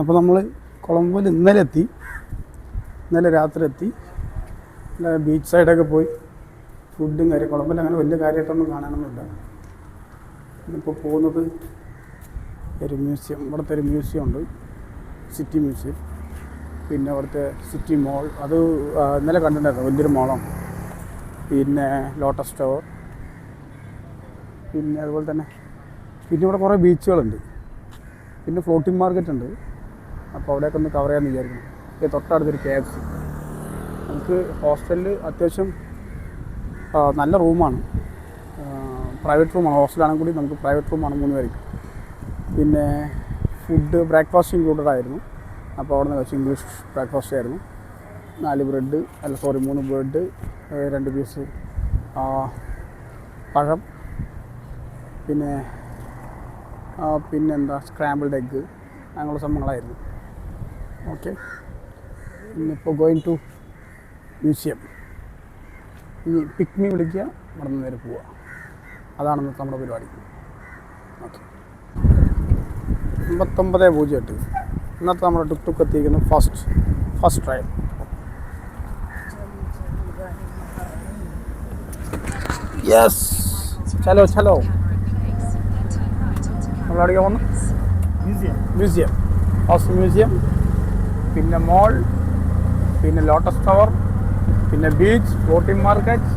അപ്പോൾ നമ്മൾ കൊളംബോയിൽ ഇന്നലെ എത്തി ഇന്നലെ രാത്രി എത്തി ബീച്ച് സൈഡൊക്കെ പോയി ഫുഡും കാര്യം കുളമ്പിൽ അങ്ങനെ വലിയ കാര്യമായിട്ടൊന്നും കാണാനൊന്നുമില്ല. ഇന്നിപ്പോൾ പോകുന്നത് ഒരു മ്യൂസിയം ഇവിടുത്തെ ഒരു മ്യൂസിയം ഉണ്ട്. സിറ്റി മ്യൂസിയം പിന്നെ അവിടുത്തെ സിറ്റി മോൾ അത് ഇന്നലെ കണ്ടിട്ടുണ്ടായിരുന്നു. വലിയൊരു മോളാണ് പിന്നെ ലോട്ടസ് ടവർ പിന്നെ അതുപോലെ തന്നെ. പിന്നെ ഇവിടെ കുറേ ബീച്ചുകളുണ്ട് പിന്നെ ഫ്ലോട്ടിംഗ് മാർക്കറ്റ് ഉണ്ട്. അപ്പോൾ അവിടെയൊക്കെ ഒന്ന് കവർ ചെയ്യാമെന്ന് വിചാരിക്കുന്നു. ഇത് തൊട്ടടുത്തൊരു കെ എഫ് സി നമുക്ക് ഹോസ്റ്റലിൽ അത്യാവശ്യം നല്ല റൂമാണ് പ്രൈവറ്റ് റൂമാണ് ഹോസ്റ്റലാണെങ്കിൽ കൂടി നമുക്ക് പ്രൈവറ്റ് റൂമാണ് മൂന്ന് പേർക്ക്. പിന്നെ ഫുഡ് ബ്രേക്ക്ഫാസ്റ്റ് ഇൻക്ലൂഡഡ് ആയിരുന്നു. അപ്പോൾ അവിടെ നിന്ന് വെച്ച് ഇംഗ്ലീഷ് ബ്രേക്ക്ഫാസ്റ്റ് ആയിരുന്നു. നാല് ബ്രെഡ് അല്ല സോറി മൂന്ന് ബ്രെഡ് രണ്ട് പീസ് പഴം. പിന്നെ പിന്നെന്താ? സ്ക്രാമ്പിൾഡ് എഗ്ഗ് അങ്ങനെയുള്ള സംഭവങ്ങളായിരുന്നു. ഓക്കെ ഇന്നിപ്പോൾ ഗോയിങ് ടു മ്യൂസിയം ഇനി പിക്മി വിളിക്കുക ഇവിടെ നിന്ന് നേരെ പോവുക. അതാണ് ഇന്നത്തെ നമ്മുടെ പരിപാടി. ഓക്കെ അമ്പത്തൊമ്പത് പൂജ്യം എട്ട്. ഇന്നത്തെ നമ്മുടെ ടുക്ക് ടുക്ക് എത്തിയിരിക്കുന്നത് ഫസ്റ്റ് ഫസ്റ്റ് ട്രയൽ യെസ് ചലോ ചലോ നമ്മളവിടേക്ക് വന്നു മ്യൂസിയം ഹൗസ് മ്യൂസിയം പിന്നെ മോൾ പിന്നെ ലോട്ടസ് ടവർ പിന്നെ beach floating market.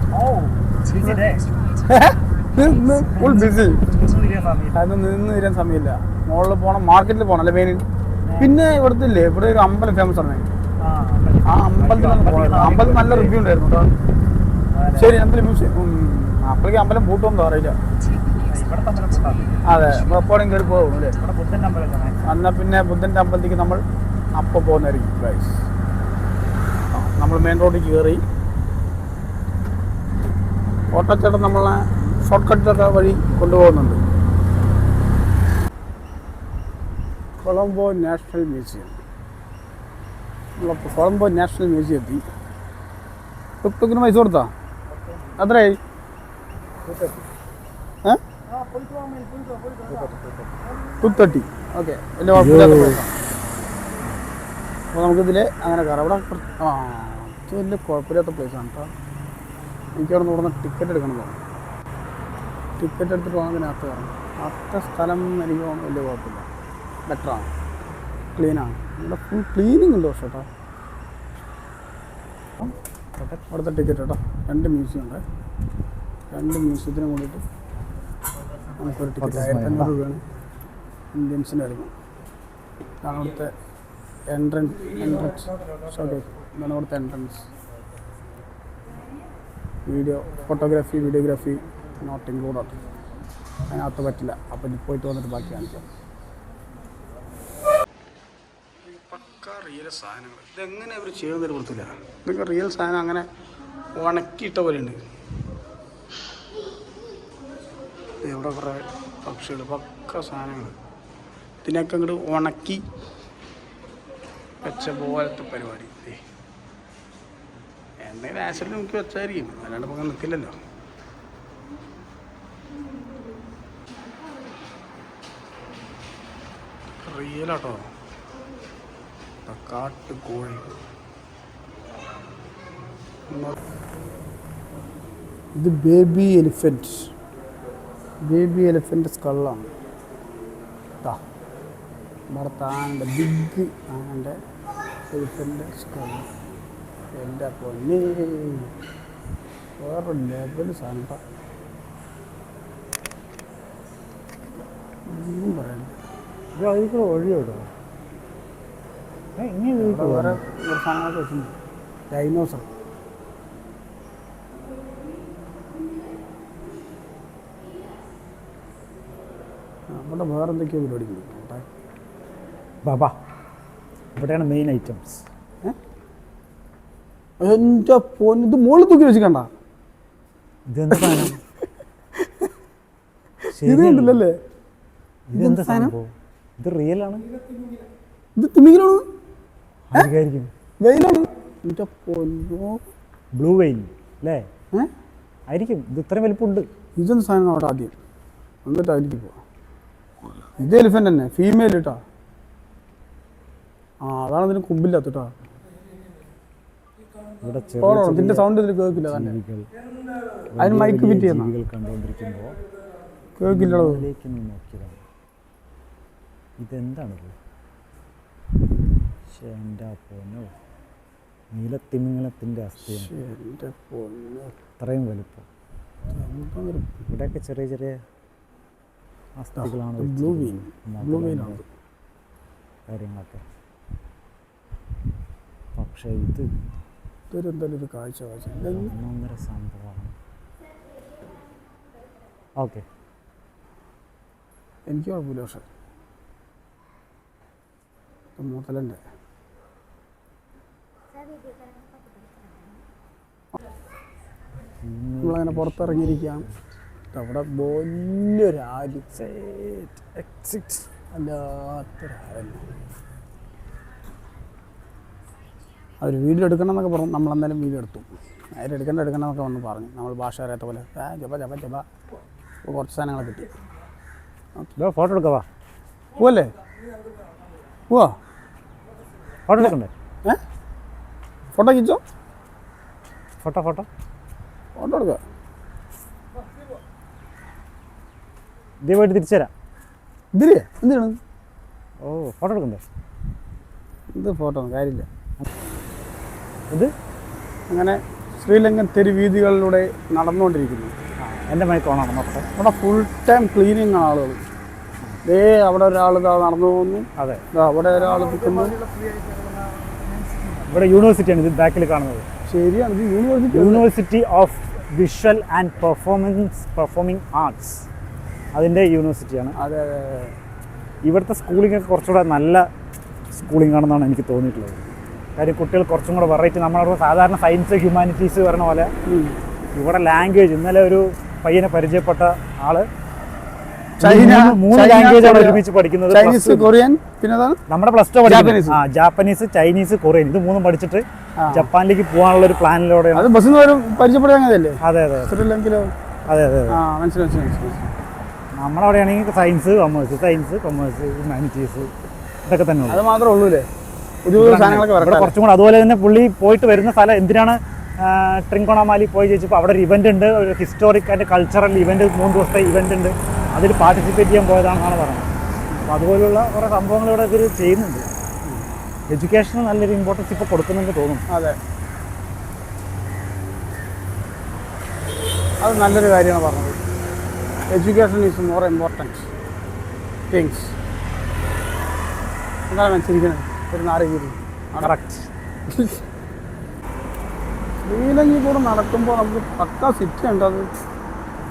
Full busy അത് നിന്ന് തരാൻ സമയമില്ല. മോളിൽ പോകണം മാർക്കറ്റിൽ പോകണം അല്ലേ മെയിൻ പിന്നെ ഇവിടുത്തെ ഇല്ലേ ഇവിടെ ഒരു അമ്പലം ഫേമസ് ആണ്. ആ, അമ്പലത്തിൽ. അമ്പലത്തിൽ നല്ല റിവ്യൂ ഉണ്ടായിരുന്നു കേട്ടോ. ശരി എന്തെങ്കിലും മ്യൂസിയം അപ്പോഴേക്ക് അമ്പലം പൂട്ടുമെന്ന് അറിയില്ല. അതെ എപ്പോഴും കയറി പോകും അല്ലേ? എന്നാ പിന്നെ ബുദ്ധന്റെ അമ്പലത്തേക്ക് നമ്മൾ അപ്പോൾ പോകുന്നതായിരിക്കും ഗൈസ് നമ്മൾ മെയിൻ റോഡിൽ കയറി ഓട്ടോച്ചേട്ടൻ നമ്മളെ ഷോർട്ട് കട്ടൊക്കെ വഴി കൊണ്ടുപോകുന്നുണ്ട്. Colombo National Museum. നമ്മളപ്പോൾ കൊളംബോ നാഷണൽ മ്യൂസിയം എത്തി. ടുക് ടുക്കിന് പൈസ കൊടുത്താ? എത്രയായി ഏ? ടു തേർട്ടി ഓക്കെ വലിയ കുഴപ്പമില്ലാത്ത അപ്പോൾ നമുക്കിതിൽ അങ്ങനെ കയറാം ഇവിടെ ആ അത് വലിയ കുഴപ്പമില്ലാത്ത പ്ലേസാണ് കേട്ടോ. എനിക്ക് അവിടെ നിന്ന് ടിക്കറ്റ് എടുക്കണം തോന്നുന്നു. ടിക്കറ്റ് എടുത്തിട്ട് വേണം അതിനകത്ത് കയറണം. അത്ര സ്ഥലം എനിക്ക് തോന്നുന്നു വലിയ കുഴപ്പമില്ല. ബെറ്ററാണ് ക്ലീനാണ് ഇവിടെ ഫുൾ ക്ലീനിങ് ഉണ്ട് പക്ഷേ കേട്ടോ. അവിടുത്തെ ടിക്കറ്റ് കേട്ടോ. രണ്ട് മ്യൂസിയം ഉണ്ട്. രണ്ട് മ്യൂസിയത്തിന് കൂടിയിട്ട് നമുക്കൊരു ടിക്കറ്റ് ആയിരത്തി അഞ്ഞൂറ് രൂപയാണ് ഇന്ത്യൻസിന്റെ വരുന്നത് അവിടുത്തെ എൻട്രൻസ് എൻട്രൻസ് ഷോട്ട് ഇതാണ് entrance video photography videography not included അതിനകത്ത് പറ്റില്ല. അപ്പം ഇനി പോയിട്ട് വന്നിട്ട് ബാക്കി കാണിക്കാം. റിയൽ സാധനങ്ങൾ. ഇതെങ്ങനെ ഇവർ ചെയ്യുന്നതിന് കൊടുത്തില്ല ഇതൊക്കെ റിയൽ സാധനം അങ്ങനെ ഉണക്കിയിട്ട പോലെ ഉണ്ട് ഇവിടെ കുറേ പക്ഷികൾ പക്ക സാധനങ്ങൾ ഇതിനൊക്കെ അങ്ങോട്ട് ഉണക്കി വെച്ച പോലത്തെ പരിപാടി. എന്തെങ്കിലും ആസിഡിൽ നമുക്ക് വെച്ചായിരിക്കും. അല്ലാണ്ട് നമുക്ക് നിൽക്കില്ലല്ലോ റിയലാട്ടോ. കാട്ട് കോഴി. ഇത് ബേബി എലിഫന്റ് ബേബി എലിഫന്റ് സ്കളാണ് ഇതാ ആനന്റെ ബിഗ് ആന്റെ എലിഫന്റെ സ്കൾ എന്റെ പൊന്നെ. വേറെ ലെവൽ സാധനം. ഒന്നും പറയാനില്ല. ഇത് അതിൽ ഇവിടെ വേറെ ഒരു സാധനങ്ങളൊക്കെ വെച്ചിട്ടുണ്ട്. ഡൈനോസർ അവിടെ വേറെ എന്തൊക്കെയോ പരിപാടി ബാബാ ഇവിടെയാണ് മെയിൻ ഐറ്റംസ് എന്റെ പോൻ ഇത് മുകളിൽ തൂക്കി വെച്ചിക്കണ്ട. ഇതെന്ത് സാധനം? ഇത്? കണ്ടില്ലല്ലേ? ഇതെന്ത് സംഭവം ഇത് റിയൽ ആണ്. ഇത് തിമിങ്ങലാണ് ആയിരിക്കും വെയിലാണ്. എന്റെ പൊന്നോ. ബ്ലൂ വെയിൽ അല്ലേ? ആയിരിക്കും. ഇത് ഇത്രയും വലിപ്പമുണ്ട്. ഇതെന്ത് സാധനം അവിടെ ആദ്യം? എന്നിട്ടായിരിക്കും ഇത് എലിഫന്റ് തന്നെ. ഫീമെയിൽ കേട്ടോ ആ അതാണ് ഇതിന് കുമ്പില്ലാത്ത കേട്ടോ ഇവിടെ ചെറിയ ഇതിന്റെ സൗണ്ട് ഇതിൽ കേൾക്കില്ല തന്നെ. ജീവികൾ അതിന് മൈക്ക് ഫിറ്റ് ചെയ്യുന്ന ജീവികൾ കണ്ടുകൊണ്ടിരിക്കുമ്പോൾ കേൾക്കില്ലടോ. ഇതിലേക്ക് ഒന്ന് നോക്കിയതാണ് ഇതെന്താണിത്? പക്ഷേ എന്റെ പൊന്നോ. നീലത്തിമിംഗലത്തിന്റെ അസ്ഥിയാണ് ശ്ശേ, എന്റെ പൊന്നോ. ഇത്രയും വലുപ്പം. എന്താ ഒരു ഇവിടെയൊക്കെ ചെറിയ ചെറിയ അസ്ഥികളാണ് ബ്ലൂ വെയിൻ വെച്ചിരിക്കുന്നത്. ബ്ലൂ മാത്രമല്ല വെയിനാണ് കാര്യങ്ങളൊക്കെ. പക്ഷേ ഇത് ഇതൊരു എന്തായാലും ഒരു കാഴ്ച കാഴ്ച ഒന്നൊന്നര സംഭവമാണ്. ഓക്കെ. എനിക്ക് കുഴപ്പമില്ല പക്ഷെ. മുതലന്റെ നമ്മളങ്ങനെ പുറത്തിറങ്ങിയിരിക്കുകയാണ് അവിടെ വലിയൊരു ആൽ എക്സിറ്റ് അല്ലാത്തൊരാലല്ല അവർ വീഡിയോ എടുക്കണം എന്നൊക്കെ പറഞ്ഞു. നമ്മളെന്തായാലും വീഡിയോ എടുത്തു. അവർ എടുക്കണ്ട എടുക്കണം എന്നൊക്കെ വന്ന് പറഞ്ഞു. നമ്മൾ ഭാഷ അറിയാത്ത പോലെ. ആ ജപ ജപ ജപ. അപ്പോൾ കുറച്ച് സാധനങ്ങൾ കിട്ടി. ഫോട്ടോ എടുക്കവാ പോവല്ലേ? പോവാ? ഫോട്ടോ എടുക്കണ്ടേ? ഏ? ഫോട്ടോ കിച്ചോ? Photo photo. ഫോട്ടോ എടുക്കുക ഇതേമായിട്ട് തിരിച്ചു തരാം ഇതിലേ എന്തിനാണ്? ഓ ഫോട്ടോ എടുക്കണ്ടേ? ഇത് ഫോട്ടോ കാര്യമില്ല. ഇത് അങ്ങനെ ശ്രീലങ്കൻ തെരുവീതികളിലൂടെ നടന്നുകൊണ്ടിരിക്കുന്നു. എന്റെ മൈക്ക് ഓണാണ് അവിടെ ഫുൾ ടൈം ക്ലീനിങ് ആണ് ആളുകൾ. ദേ അവിടെ ഒരാൾ ഇതാ നടന്നു പോകുന്നു. അതെ. അവിടെ ഒരാൾ നിൽക്കുന്നു. ഇവിടെ യൂണിവേഴ്സിറ്റിയാണ് ഇത് ബാക്കിൽ കാണുന്നത്. ശരിയാണ് ഇത് university university of visual and performance performing arts അതിന്റെ യൂണിവേഴ്സിറ്റിയാണ് അതെ അതെ അതെ. ഇവിടുത്തെ സ്കൂളിംഗ് ഒക്കെ കുറച്ചുകൂടെ നല്ല സ്കൂളിംഗ് ആണെന്നാണ് എനിക്ക് തോന്നിയിട്ടുള്ളത്. കാര്യം കുട്ടികൾ കുറച്ചും കൂടെ വെറൈറ്റി നമ്മളവിടെ സാധാരണ സയൻസ് ഹ്യൂമാനിറ്റീസ് പറഞ്ഞ പോലെ ഇവിടെ ലാംഗ്വേജ് ഇന്നലെ ഒരു പയ്യനെ പരിചയപ്പെട്ട ആൾ ചൈന മൂന്ന് ലാംഗ്വേജ് ആണ്. ഒരുമിച്ച് പഠിക്കുന്നത്. ചൈനീസ് കൊറിയൻ പിന്നെ നമ്മുടെ പ്ലസ് ടു ജാപ്പനീസ്. ആ ജാപ്പനീസ് ചൈനീസ് കൊറിയൻ ഇത് മൂന്നും പഠിച്ചിട്ട് ജപ്പാനിലേക്ക് പോകാനുള്ള ഒരു പ്ലാനിലൂടെയാണ് അത് ബസ്സിൽ നിന്ന് അതെ അതെ ശ്രീലങ്കയിലോ അതെ അതെ മനസ്സിലായി ആണെങ്കിൽ science commerce science commerce humanities ഇതൊക്കെ തന്നെ അത് മാത്രമേ ഉള്ളൂ അല്ലേ ഇവിടെ കുറച്ചും കൂടെ അതുപോലെ തന്നെ പുള്ളി പോയിട്ട് വരുന്ന സ്ഥലം എന്തിനാണ് ട്രിങ്കോണമാലി പോയി ചോദിച്ചപ്പോൾ അവിടെ ഒരു ഇവന്റ് ഉണ്ട് ഒരു ഹിസ്റ്റോറിക് ആൻഡ് കൾച്ചറൽ ഇവന്റ് മൂന്ന് ദിവസത്തെ ഇവന്റ് ഉണ്ട്. അതിൽ പാർട്ടിസിപ്പേറ്റ് ചെയ്യാൻ പോയതാണെന്നാണ് പറഞ്ഞത് അപ്പോൾ അതുപോലുള്ള കുറേ സംഭവങ്ങൾ ഇവിടെ ഇവർ ചെയ്യുന്നുണ്ട്. എഡ്യൂക്കേഷന് നല്ലൊരു ഇമ്പോർട്ടൻസ് ഇപ്പോൾ കൊടുക്കുന്നുണ്ട് തോന്നുന്നു. അതെ. അത് നല്ലൊരു കാര്യമാണ് പറഞ്ഞത്. Education is more important things എന്താണ് മനസ്സിരിക്കുന്നത് ഒരു കറക്റ്റ് ശ്രീലങ്കയിൽ കൂടെ നടക്കുമ്പോൾ നമുക്ക് പക്ക സിറ്റി ഉണ്ട് അത്.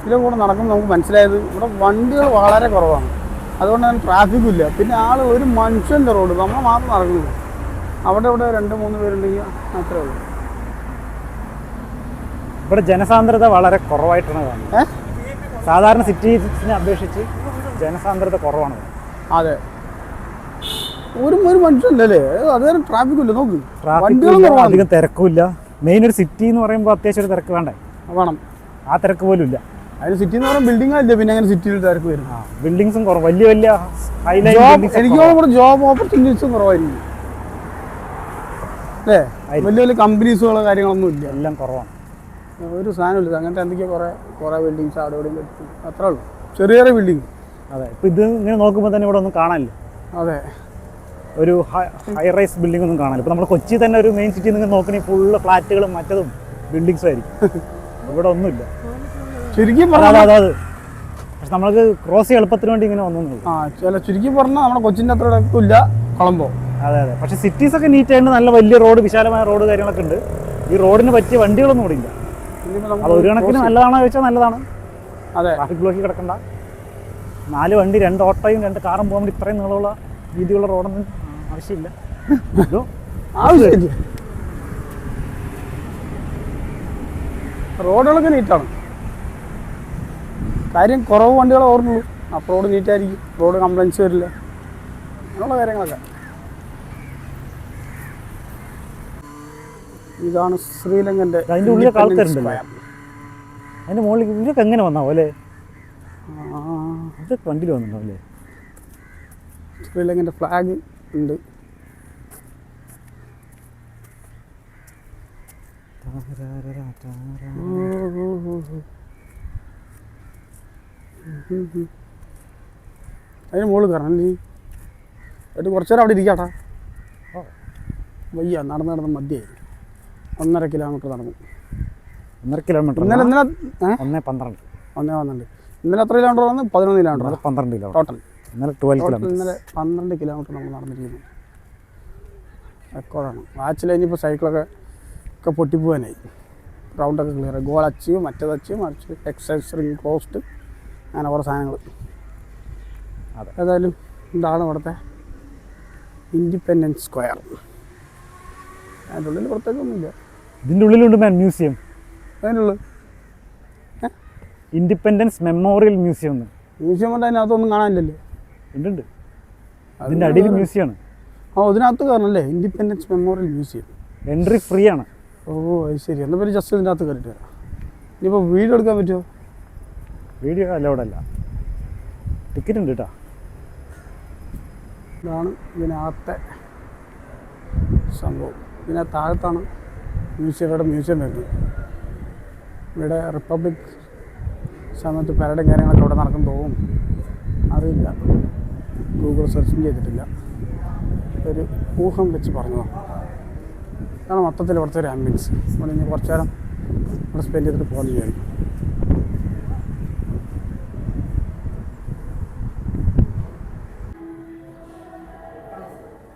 ഇതിലെ കൂടെ നടക്കുമ്പോൾ നമുക്ക് മനസ്സിലായത് ഇവിടെ വണ്ടികൾ വളരെ കുറവാണ്. അതുകൊണ്ട് തന്നെ ട്രാഫിക്കും ഇല്ല. പിന്നെ ആൾ ഒരു മനുഷ്യന്റെ റോഡ് നമ്മൾ മാത്രം നടക്കുന്നില്ല അവിടെ ഇവിടെ രണ്ട് മൂന്ന് പേരുണ്ടെങ്കിൽ മാത്രമേ ഉള്ളൂ. ഇവിടെ ജനസാന്ദ്രത വളരെ കുറവായിട്ടുള്ളതാണ് കാണുന്നത്. സാധാരണ സിറ്റീസിനെ അപേക്ഷിച്ച് ജനസാന്ദ്രത കുറവാണ്. അതെ. ഒരു ഒരു മനുഷ്യല്ലേ അത് തന്നെ ഇല്ല നോക്ക്. വണ്ടികളൊന്നും വണ്ടികളും അധികം തിരക്കുമില്ല. മെയിൻ ഒരു സിറ്റി എന്ന് പറയുമ്പോൾ അത്യാവശ്യം ഒരു തിരക്ക് വേണ്ടേ? വേണം. ആ തിരക്ക് പോലും ഇല്ല. അതിന് സിറ്റി എന്ന് പറയുമ്പോൾ ബിൽഡിംഗ് അല്ലേ പിന്നെ അങ്ങനെ സിറ്റിയിൽ തിരക്ക് വരും. ബിൽഡിങ്സും കുറവ്. വലിയ വലിയ ഹൈലൈറ്റ് എനിക്ക് തോന്നുന്നു ജോബ് ഓപ്പർച്യൂണിറ്റീസും കുറവായിരിക്കും. അല്ലേ? വലിയ വലിയ കമ്പനീസുകളോ കാര്യങ്ങളൊന്നും ഇല്ല. എല്ലാം കുറവാണ് ഒരു സാധനമില്ല. അങ്ങനത്തെ എന്തൊക്കെയോ കുറേ കുറേ ബിൽഡിങ്സ് അവിടെ ഇവിടെയും കിട്ടും. അത്രേ ഉള്ളൂ. ചെറിയ ചെറിയ ബിൽഡിങ് അതെ. ഇപ്പം ഇത് ഇങ്ങനെ നോക്കുമ്പോൾ തന്നെ ഇവിടെ ഒന്നും കാണാനില്ല? അതെ. ഒരു ഹൈ റൈസ് ബിൽഡിംഗ് ഒന്നും കാണാനില്ല. ഇപ്പം നമ്മൾ കൊച്ചി തന്നെ ഒരു മെയിൻ സിറ്റി നിങ്ങൾ നോക്കണേ ഫുള്ള് ഫ്ലാറ്റുകളും മറ്റതും ബിൽഡിങ്സും ആയിരിക്കും. ഇവിടെ ഒന്നുമില്ല. ശരിക്കും അതെ പക്ഷെ നമ്മൾക്ക് ക്രോസ് എളുപ്പത്തിന് വേണ്ടി ഇങ്ങനെ വന്നു ആ ചില ചുരുക്കി പറഞ്ഞാൽ നമ്മുടെ കൊച്ചിന്റെ അത്ര ഇല്ല കൊളംബോ. അതെ അതെ. പക്ഷെ സിറ്റീസ് ഒക്കെ നീറ്റ് ആയിട്ട് നല്ല വലിയ റോഡ് വിശാലമായ റോഡ് കാര്യങ്ങളൊക്കെ ഉണ്ട്. ഈ റോഡിന് പറ്റിയ വണ്ടികളൊന്നും ഇവിടെ ഇല്ല. അത് ഒരു കണക്കിന് നല്ലതാണോ ചോദിച്ചാൽ നല്ലതാണ്. അതെ. ട്രാഫിക് ബ്ലോക്കിൽ കിടക്കണ്ട. നാല് വണ്ടി രണ്ട് ഓട്ടോയും രണ്ട് കാറും പോകാൻ വേണ്ടി ഇത്രയും നീളമുള്ള വീതിയുള്ള റോഡൊന്നും ആവശ്യമില്ല. ആവശ്യമില്ല. റോഡുകളൊക്കെ നീറ്റാണ്. കാര്യം കുറവ് വണ്ടികളെ ഓർമ്മയുള്ളൂ. അപ്പോൾ റോഡ് നീറ്റായിരിക്കും. റോഡ് കംപ്ലൈൻസ് വരില്ല. അങ്ങനെയുള്ള കാര്യങ്ങളൊക്കെ. ഇതാണ് ശ്രീലങ്കന്റെ അതിന്റെ Independence ആൾക്കാരുണ്ടല്ലോ. അതിന്റെ മുകളിലേക്ക് ഇവരൊക്കെ എങ്ങനെ വന്നാവോ അല്ലേ? ഇതൊക്കെ വണ്ടിയിൽ വന്നിട്ടുണ്ടാവില്ലേ ശ്രീലങ്കന്റെ ഫ്ലാഗ് ഉണ്ട്. അതിന് മുകളിൽ കയറണം അല്ലേ? എന്നിട്ട് കുറച്ചു നേരം അവിടെ ഇരിക്കാട്ടാ. വയ്യ നടന്ന് നടന്ന് മദ്യേ ഒന്നര കിലോമീറ്റർ നടന്നു. ഒന്നര കിലോമീറ്റർ ഇന്നലെ ഇന്നലെ ഒന്നേ പന്ത്രണ്ട്. ഒന്നേ പന്ത്രണ്ട്. ഇന്നലെ എത്ര കിലോമീറ്റർ വന്നു പതിനൊന്ന് കിലോമീറ്റർ പന്ത്രണ്ട് കിലോമീറ്റർ ടോട്ടൽ ഇന്നലെ ട്വൽവ് കിലോമീറ്റർ ഇന്നലെ പന്ത്രണ്ട് കിലോമീറ്റർ നമ്മൾ നടന്നിരിക്കുന്നു. റെക്കോർഡാണ് വാച്ചിൽ കഴിഞ്ഞപ്പോൾ സൈക്കിളൊക്കെ ഒക്കെ പൊട്ടിപ്പോവാനായി. റൗണ്ടൊക്കെ ക്ലിയർ ഗോൾ അച്ചീവ് മറ്റേത് അച്ചീവ് മറിച്ച് എക്സൈസ് റിംഗ് കോസ്റ്റ് അങ്ങനെ കുറേ സാധനങ്ങൾ അതെ. ഏതായാലും ഇതാണ് ഇവിടുത്തെ ഇൻഡിപെൻഡൻസ് സ്ക്വയർ അതിന്റെ ഉള്ളിൽ പുറത്തേക്കൊന്നുമില്ല ഇതിന്റെ ഉള്ളിലുണ്ട് മാൻ മ്യൂസിയം അതിനുള്ളു. ഇൻഡിപെൻഡൻസ് മെമ്മോറിയൽ മ്യൂസിയം മ്യൂസിയം കൊണ്ട് അതിനകത്തൊന്നും കാണാനില്ലല്ലോ. ഉണ്ട് ഉണ്ട് അതിന്റെ അടിയിൽ മ്യൂസിയമാണ് ആ ഇതിനകത്ത് കയറണല്ലേ independence memorial museum entry free ആണ്. ഓ അത് ശരി. എന്നാൽ പിന്നെ ജസ്റ്റ് ഇതിന്റെ അകത്ത് കയറിയിട്ട് വരാം. ഇനിയിപ്പോൾ വീഡിയോ എടുക്കാൻ പറ്റുമോ വീഡിയോ അലൗഡ് അല്ല. ടിക്കറ്റ് ഉണ്ട് കേട്ടോ ഇതാണ് ഇതിനകത്തെ സംഭവം. ഇതിനെ താഴത്താണ് മ്യൂസിയം ഇവിടെ മ്യൂസിയം വരുന്നത്. ഇവിടെ റിപ്പബ്ലിക് സമയത്ത് പരടും കാര്യങ്ങളൊക്കെ ഇവിടെ നടക്കും തോന്നും അറിയില്ല. ഗൂഗിൾ സെർച്ചും ചെയ്തിട്ടില്ല. ഒരു ഊഹം വെച്ച് പറഞ്ഞതാണ് കാരണം മൊത്തത്തിൽ ഇവിടുത്തെ ഒരു ആംബിയൻസ് ഇവിടെ ഇനി കുറച്ച് നേരം ഇവിടെ സ്പെൻഡ് ചെയ്തിട്ട് പോകാൻ വിചാരിക്കും.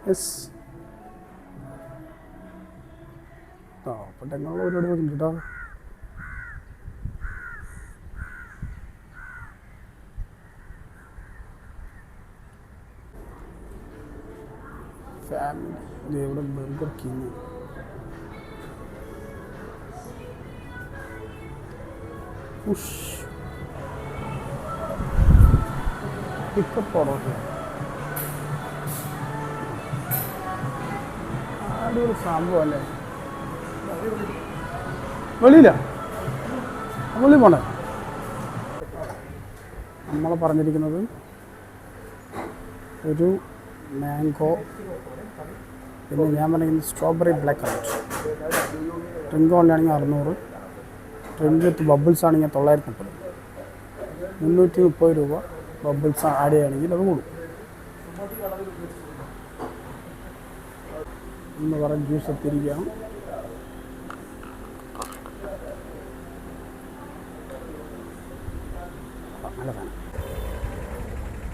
യെസ് ആ അപ്പം ടെക്നോളജി ഒരുപാട് കേട്ടോ ഫാമിലി ഇത് ഇവിടെ ബർഗർ കിങ് ഉഷ്. പിക്കപ്പ് പൊറോട്ട അടിപൊളി സംഭവം അല്ലേ? വെളിയില്ല വെളി പോണേ. നമ്മൾ പറഞ്ഞിരിക്കുന്നത് ഒരു മാംഗോ പിന്നെ ഞാൻ പറയുന്നത് സ്ട്രോബെറി ബ്ലാക്ക് ഔട്ട് ഡ്രിങ്ക് കൊണ്ടാണെങ്കിൽ അറുന്നൂറ്. ഡ്രിങ്ക് വിത്ത് ബബിൾസ് ആണെങ്കിൽ തൊള്ളായിരത്തി മുപ്പത് മുന്നൂറ്റി മുപ്പത് രൂപ ബബിൾസ് ആഡ് ചെയ്യുകയാണെങ്കിൽ അത് കൂടും. എന്ന് പറഞ്ഞ് ജ്യൂസ് എത്തിയിരിക്കുകയാണ്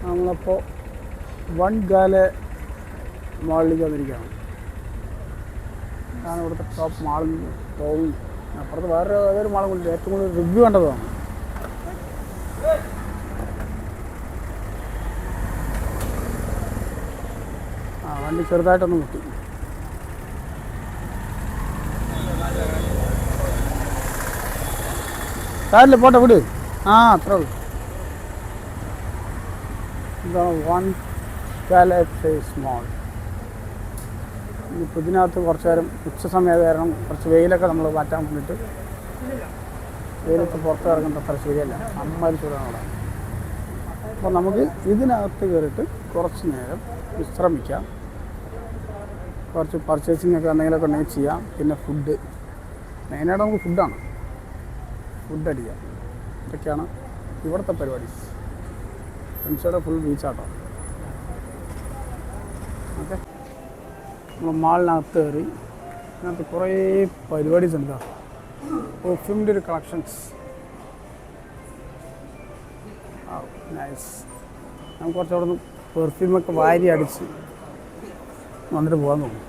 നമ്മളപ്പോൾ വൺ ഗാല മാളിലേക്ക് വന്നിരിക്കുകയാണ്. ഇതാണ് ഇവിടുത്തെ ടോപ്പ് മാളിൽ ടോവും അപ്പുറത്ത് വേറെ ഏതൊരു മാളും കൊണ്ട് ഏറ്റവും കൂടുതൽ റിവ്യൂ കണ്ടതാണ്. ആ വണ്ടി ചെറുതായിട്ടൊന്ന് മുട്ടി. സാരില്ല പോട്ടെ വിട്. ആ അത്രേ ഉള്ളൂ. ഇതാണ് വൺ ഫേസ് മോൾ ഇപ്പോൾ ഇതിനകത്ത് കുറച്ച് നേരം ഉച്ച സമയത്ത് കാരണം കുറച്ച് വെയിലൊക്കെ നമ്മൾ മാറ്റാൻ വേണ്ടിയിട്ട് വെയിലത്ത് പുറത്ത് ഇറങ്ങുന്നത് അത്ര ശരിയല്ല. അമ്മാതിരി ചൂടാണ് അവിടെ. അപ്പോൾ നമുക്ക് ഇതിനകത്ത് കയറിയിട്ട് കുറച്ച് നേരം വിശ്രമിക്കാം. കുറച്ച് പർച്ചേസിംഗ് ഒക്കെ എന്തെങ്കിലുമൊക്കെ ഉണ്ടെങ്കിൽ ചെയ്യാം. പിന്നെ ഫുഡ് മെയിനായിട്ട് നമുക്ക് ഫുഡാണ് ഫുഡ് അടിക്കാം. ഇതൊക്കെയാണ് ഇവിടുത്തെ പരിപാടി. ഫ്രണ്ട്സോടെ ഫുൾ ബീച്ചാട്ടോ ഓക്കെ നമ്മൾ മാളിനകത്ത് കയറി അതിനകത്ത് കുറേ പരിപാടീസ് ഉണ്ട് പെർഫ്യൂമിന്റെ ഒരു കളക്ഷൻസ് നൈസ് നമുക്ക് കുറച്ച് അവിടെ നിന്ന് പെർഫ്യൂമൊക്കെ വാരി അടിച്ച് വന്നിട്ട് പോകാൻ തോന്നും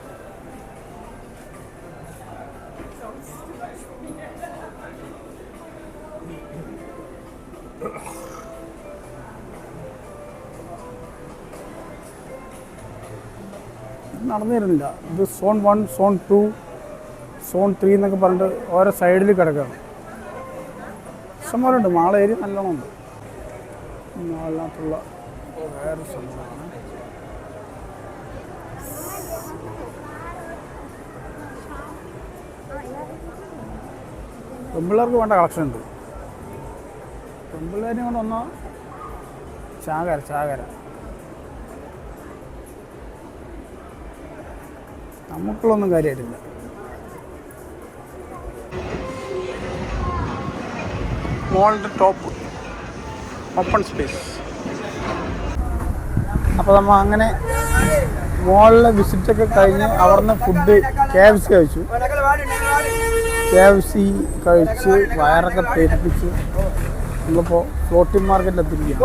നടന്നു തരുന്നില്ല ഇത് zone one zone two zone three എന്നൊക്കെ പറഞ്ഞിട്ട് ഓരോ സൈഡിൽ കിടക്കുകയാണ്. ഇഷ്ടംപോലുണ്ട് മാള ഏരിയ നല്ലോണം ഉണ്ട്. മാളിനകത്തുള്ള വേറെ സംഭവമാണ്. പെമ്പിള്ളേർക്ക് വേണ്ട കളക്ഷൻ ഉണ്ട്. പെമ്പിള്ളേരെ കൊണ്ട് വന്നാൽ ചാകര ചാകര. നമുക്കുള്ളൊന്നും കാര്യമായിട്ടില്ല. മോളിന്റെ ടോപ്പ് ഓപ്പൺ സ്പേസ് അപ്പോൾ നമ്മൾ അങ്ങനെ മോളിലെ വിസിറ്റൊക്കെ കഴിഞ്ഞ് അവിടുന്ന് ഫുഡ് കെ എഫ് സി കഴിച്ചു. കെ എഫ് സി കഴിച്ച് വയറൊക്കെ പേരിപ്പിച്ച് നമ്മളിപ്പോൾ ഫ്ലോട്ടിംഗ് മാർക്കറ്റിൽ എത്തിയിരിക്കുകയാണ്.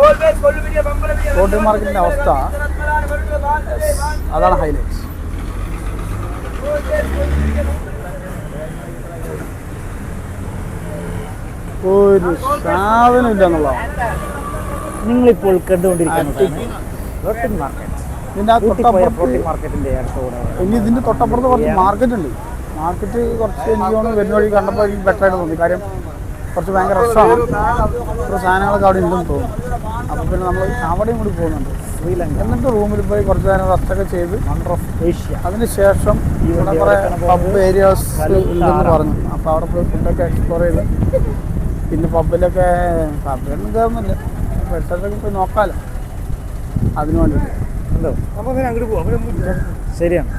ഫ്ലോട്ടിംഗ് മാർക്കറ്റിന്റെ അവസ്ഥ. അതാണ് ഹൈലൈറ്റ്സ് ഒരു സാധനം ഇല്ല എന്നുള്ളതാണ് നിങ്ങളിപ്പോൾ കണ്ടുകൊണ്ടിരിക്കുന്നത് ഇതിന്റെ തൊട്ടപ്പുറത്ത് കുറച്ച് മാർക്കറ്റ് ഉണ്ട്. മാർക്കറ്റ് കുറച്ച് എനിക്ക് തോന്നുന്നു വരുന്ന വഴി കണ്ടപ്പോൾ എനിക്ക് ബെറ്റർ ആയിട്ട് തോന്നി. കാര്യം കുറച്ച് ഭയങ്കര രസമാണ് കുറച്ച് സാധനങ്ങളൊക്കെ അവിടെ ഉണ്ടെന്ന് തോന്നുന്നു. അപ്പോൾ പിന്നെ നമ്മൾ അവിടെയും കൂടി പോകുന്നുണ്ട്. ശ്രീലങ്ക എന്നിട്ട് റൂമിൽ പോയി കുറച്ച് നേരം റെസ്റ്റൊക്കെ ചെയ്ത് വണ്ടർ ഓഫ് ഏഷ്യ. അതിനുശേഷം ഇവിടെ കുറേ പബ് ഏരിയാസ് ഉണ്ടെന്ന് പറഞ്ഞു. അപ്പോൾ അവിടെ പോയി ഫുഡൊക്കെ എക്സ്പ്ലോർ ചെയ്ത്. പിന്നെ പബ്ബിലൊക്കെ പബ്ബിലൊന്നും കയറുന്നില്ല പരിസരത്തൊക്കെ പോയി നോക്കാമല്ലോ അതിനു വേണ്ടിയിട്ട് എന്തോ ശരിയാണ്.